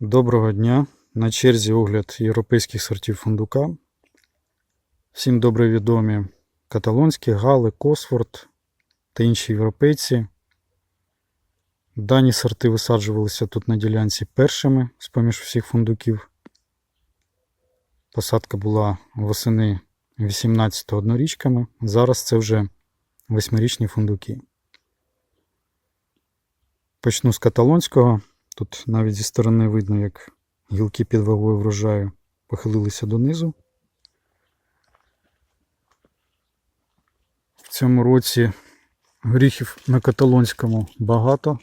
Доброго дня! На черзі огляд європейських сортів фундука. Всім добре відомі каталонські, Гали, Косфорд та інші європейці. Дані сорти висаджувалися тут на ділянці першими з поміж всіх фундуків. Посадка була восени 18 однорічками. Зараз це вже восьмирічні фундуки. Почну з каталонського. Тут навіть зі сторони видно, як гілки під вагою врожаю похилилися донизу. В цьому році горіхів на каталонському багато.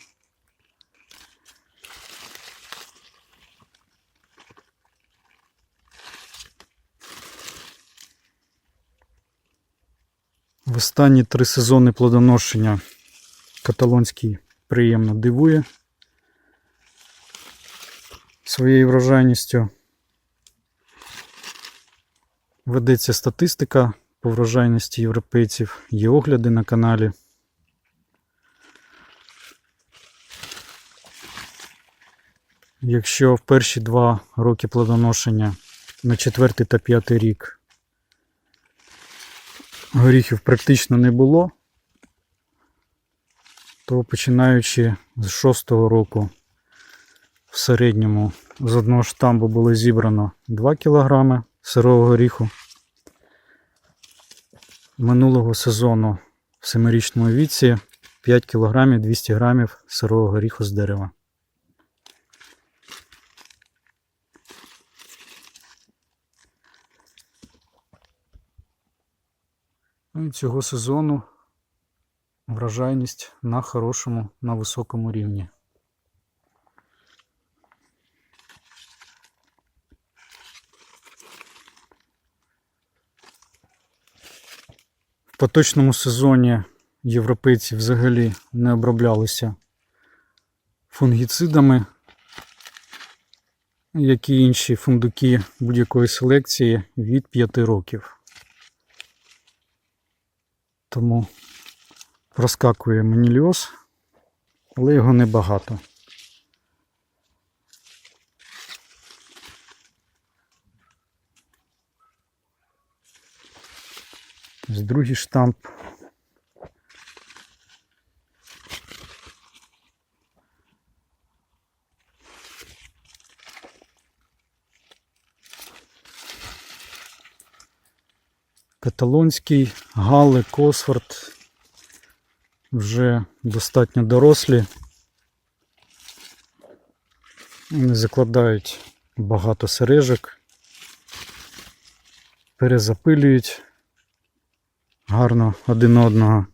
В останні три сезони плодоношення каталонський приємно дивує своєю врожайністю. Ведеться статистика по врожайності європейців, є огляди на каналі. Якщо в перші два роки плодоношення на четвертий та п'ятий рік горіхів практично не було, то починаючи з шостого року в середньому з одного штамбу було зібрано 2 кг сирого горіху. Минулого сезону в семирічному віці 5 кг 200 г сирого горіху з дерева. Ну і цього сезону врожайність на хорошому, на високому рівні. Поточному сезоні європейці взагалі не оброблялися фунгіцидами, як і інші фундуки будь-якої селекції від 5 років. Тому проскакує маніліоз, але його небагато. Ось другий штамп. Каталонський, Галли, Косфорд вже достатньо дорослі. Вони закладають багато сережок, перезапилюють гарно один одного.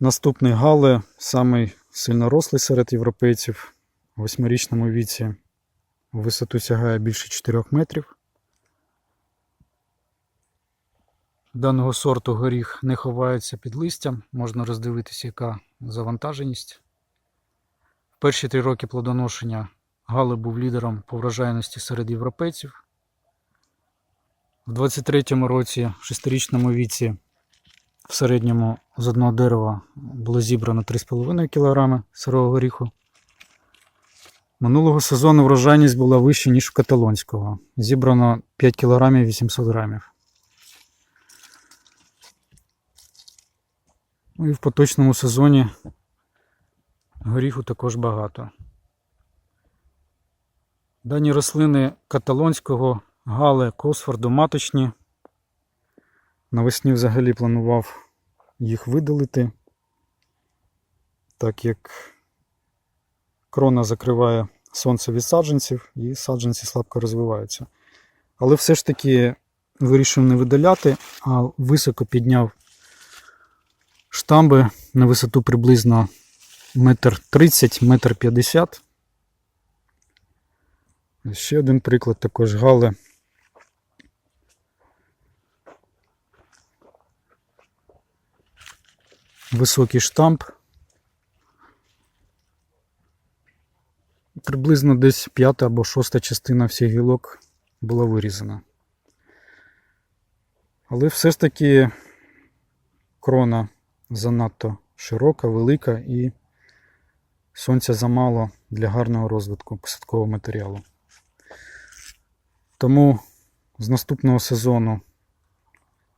Наступний Гале, самий сильно рослий серед європейців у восьмирічному віці. У висоту сягає більше 4 метрів. Даного сорту горіх не ховається під листям, можна роздивитися, яка завантаженість. В перші три роки плодоношення Гале був лідером по врожайності серед європейців. В 23-му році, в шестирічному віці, в середньому з одного дерева було зібрано 3,5 кг сирого горіху. Минулого сезону врожайність була вища, ніж у каталонського. Зібрано 5 кг 800 грамів. Ну і в поточному сезоні горіху також багато. Дані рослини каталонського гале Косфорду маточні. Навесні взагалі планував їх видалити, так як крона закриває сонце від саджанців і саджанці слабко розвиваються. Але все ж таки вирішив не видаляти, а високо підняв Штамби на висоту приблизно метр 30, метр 50. Ще один приклад також гали. Високий штамп. Приблизно десь п'ята або шоста частина всіх гілок була вирізана. Але все ж таки крона занадто широка, велика і сонця замало для гарного розвитку посадкового матеріалу. Тому з наступного сезону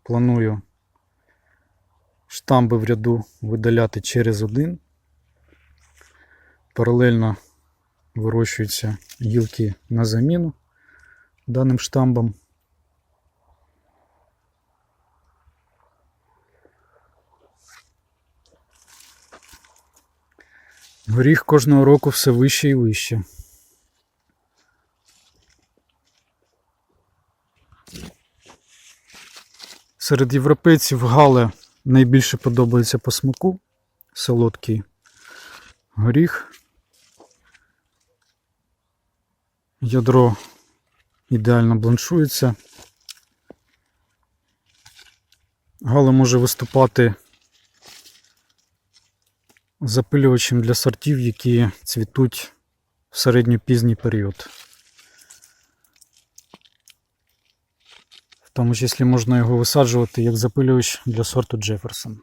планую штамби в ряду видаляти через один. Паралельно вирощуються гілки на заміну даним штамбам. Горіх кожного року все вище і вище. Серед європейців гале найбільше подобається по смаку. Солодкий горіх. Ядро ідеально бланшується. Гала може виступати запилювачем для сортів, які цвітуть в середньопізній період. Тому числі можна його висаджувати як запилювач для сорту Джеферсон.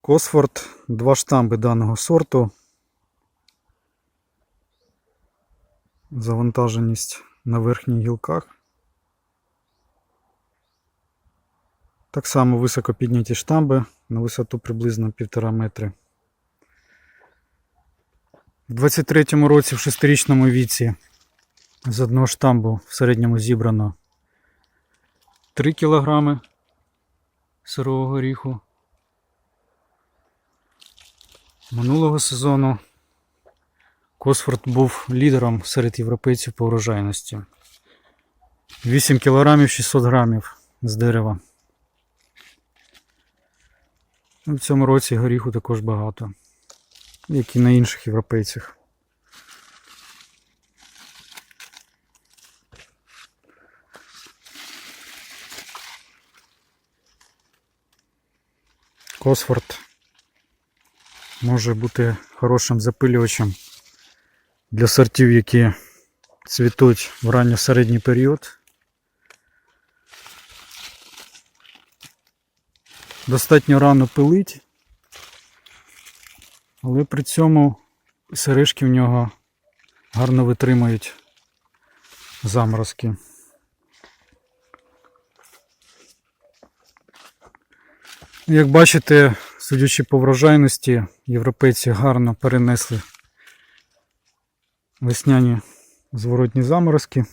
Косфорд, два штамби даного сорту. Завантаженість на верхніх гілках. Так само високо підняті штамби на висоту приблизно 1,5 метри. В 23-му році в 6-річному віці з одного штамбу в середньому зібрано 3 кг сирого горіху. Минулого сезону Косфорд був лідером серед європейців по врожайності. 8 кг 600 грамів з дерева. Ну, В цьому році горіху також багато, як і на інших європейцях. Косфорд може бути хорошим запилювачем для сортів, які цвітуть в ранньо-середній період. Достатньо рано пилить, але при цьому сережки в нього гарно витримують заморозки. Як бачите, судячи по врожайності, європейці гарно перенесли весняні зворотні заморозки.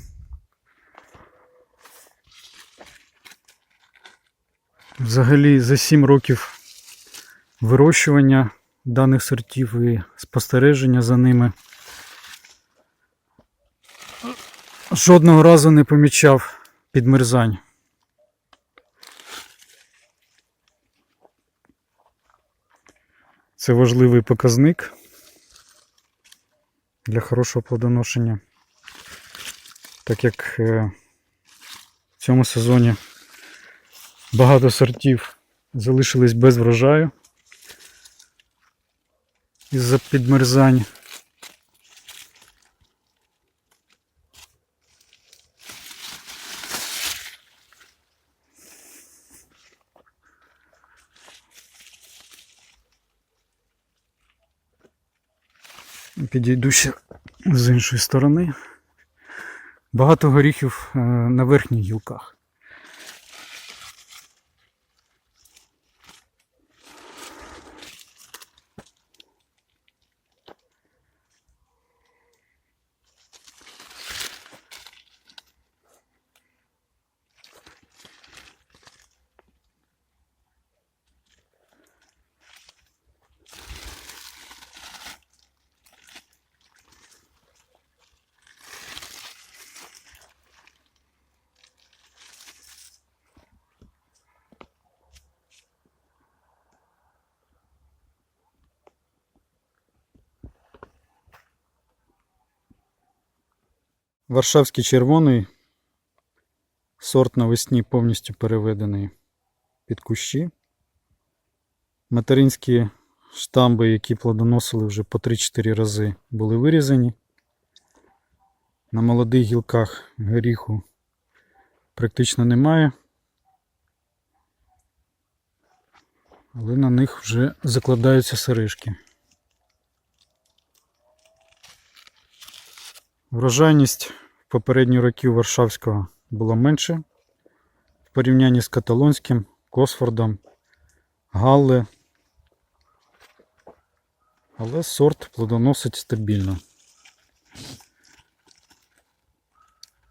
Взагалі за 7 років вирощування даних сортів і спостереження за ними жодного разу не помічав підмерзань. Це важливий показник для хорошого плодоношення, так як е, в цьому сезоні багато сортів залишились без врожаю із-за підмерзань. Підійду ще з іншої сторони. Багато горіхів е, на верхніх гілках. Варшавський червоний. Сорт навесні повністю переведений під кущі. Материнські штамби, які плодоносили вже по 3-4 рази, були вирізані. На молодих гілках горіху практично немає. Але на них вже закладаються сережки. Врожайність роки у Варшавського була менше в порівнянні з каталонським, Косфордом, Галле. Але сорт плодоносить стабільно.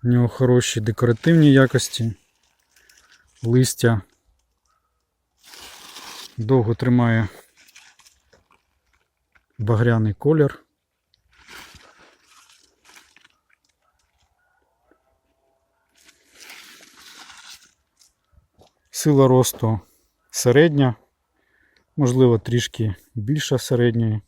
У нього хороші декоративні якості, листя довго тримає багряний колір. Сила росту середня, можливо, трішки більша середньої.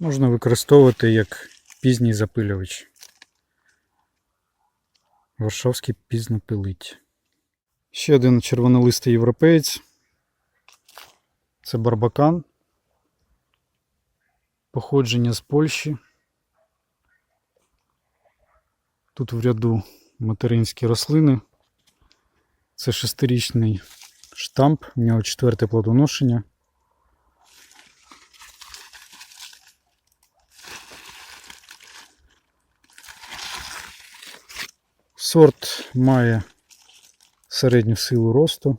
Можна використовувати як пізній запилювач. Варшавський пізно пилить. Ще один червонолистий європеєць. Це барбакан. Походження з Польщі. Тут в ряду материнські рослини. Це шестирічний штамп, у нього четверте плодоношення. Сорт має середню силу росту.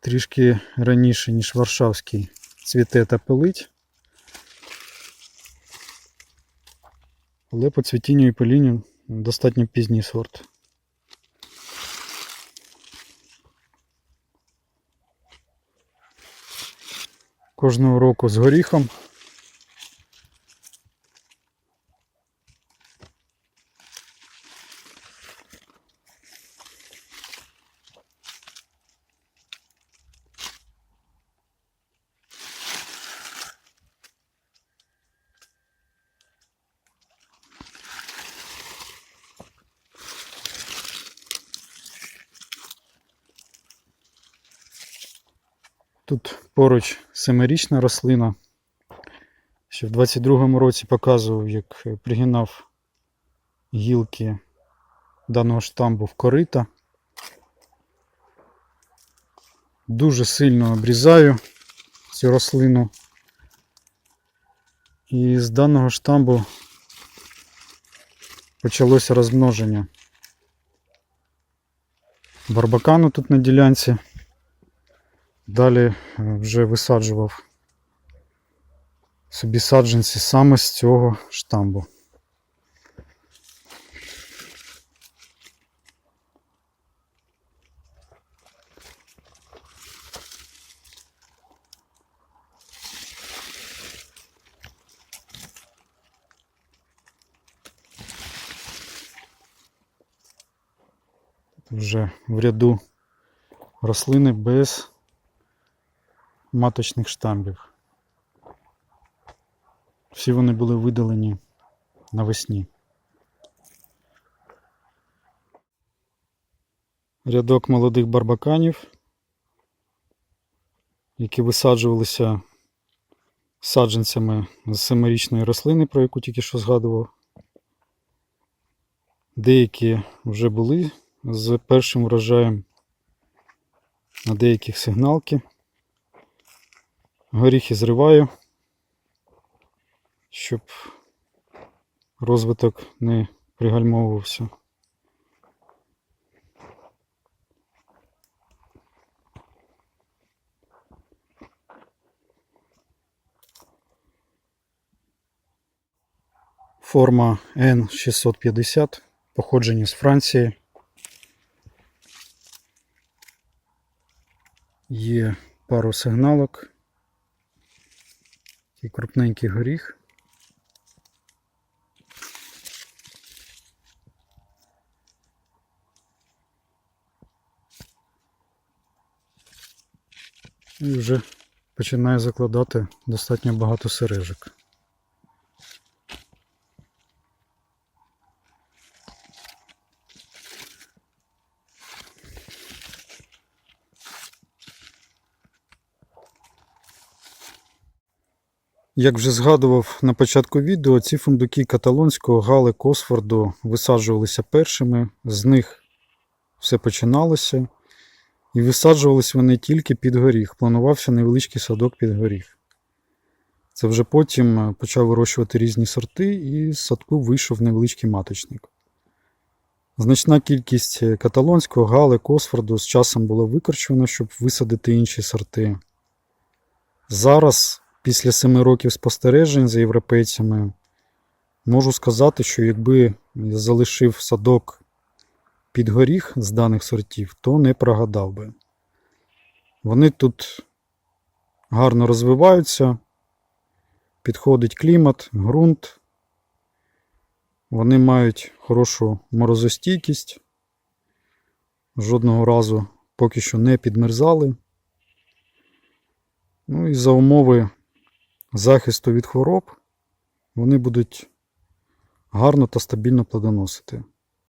Трішки раніше, ніж Варшавський, цвіте та пилить. Але по цвітінню і пилінню достатньо пізній сорт. Кожного року з горіхом. Тут поруч семирічна рослина. Ще в 22-му році показував, як пригинав гілки даного штамбу в корита. Дуже сильно обрізаю цю рослину. І з даного штамбу почалося розмноження. Барбакану тут на ділянці. Далі е, вже висаджував собі саджанці саме з цього штамбу. Вже в ряду рослини без маточних штамбів. Всі вони були видалені навесні. Рядок молодих барбаканів, які висаджувалися саджанцями з семирічної рослини, про яку тільки що згадував. Деякі вже були з першим врожаєм, на деяких сигналки. Горіхи зриваю, щоб розвиток не пригальмовувався. Форма N650, походження з Франції. Є пару сигналок. Такий крупненький горіх. І вже починає закладати достатньо багато сережок. Як вже згадував на початку відео, ці фундуки каталонського Гали Косфорду висаджувалися першими, з них все починалося. І висаджувались вони тільки під горіх. Планувався невеличкий садок під горіх. Це вже потім е, почав вирощувати різні сорти, і з садку вийшов невеличкий маточник. Значна кількість е, каталонського Гали Косфорду з часом була викорчувана, щоб висадити інші сорти. Зараз, після семи років спостережень за європейцями, можу сказати, що якби я залишив садок під горіх з даних сортів, то не прогадав би. Вони тут гарно розвиваються, підходить клімат, ґрунт. Вони мають хорошу морозостійкість. Жодного разу поки що не підмерзали. Ну і за умови захисту від хвороб вони будуть гарно та стабільно плодоносити.